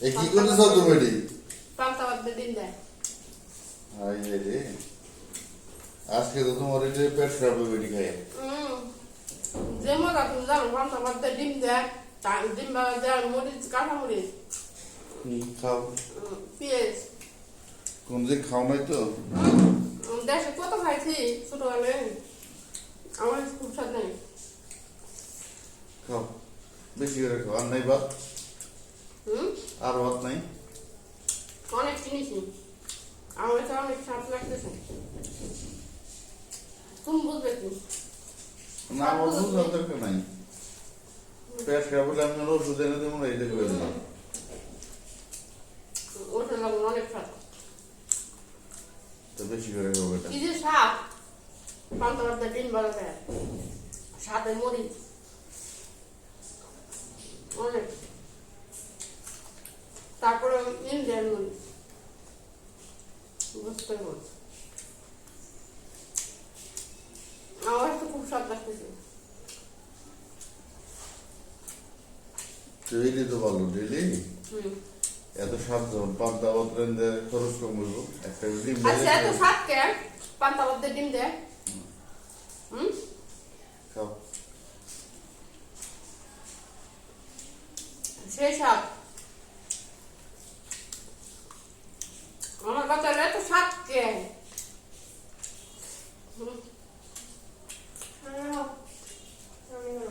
এ কি করতেছ তুমি রে পান্তা আজকে তো তোমার এটা পেট যে মজা তুমি জানো পান্তা বাদ ডিম দে তার ডিম বাদ দে মরিচ কাঁচা মরিচ। খাও। পিএস কোনদিন খাও নাই তো? দেশে কত খাইছি ছোটবেলায় আমার খুব স্বাদ নেই। খাও। বেশি করে খাও। আর নাই ভাত? আর ভাত নাই? অনেক কিনেছি আমার কাছে অনেক স্বাদ লাগতেছে। তুমি বুঝবে কি? না আমার দরকার নাই। পেট খারাপ হলে আমি ওষুধ এনে দেবো না এটা করে দিলাম ওটা লাগবে অনেক স্বাদ তো বেশি করে খাব এটা কি যে স্বাদ পান্তা ডিম বেলা দেয় সাথে মরিচ অনেক তারপরে ইন্ডিয়ান মরিচ বুঝতে পারছি আমার তো খুব স্বাদ লাগতেছে ডেইলি তো ভালো ডেইলি হুম এত সাত জন পান্তা ভাত রেন্দে খরচ কম হইব একটা ডিম আচ্ছা এত স্বাদ কেন পান্তা ভাত দিয়ে ডিম দেয় হুম খাও সেই স্বাদ আমার কথা এত স্বাদ কে হুম। আহ, আহ।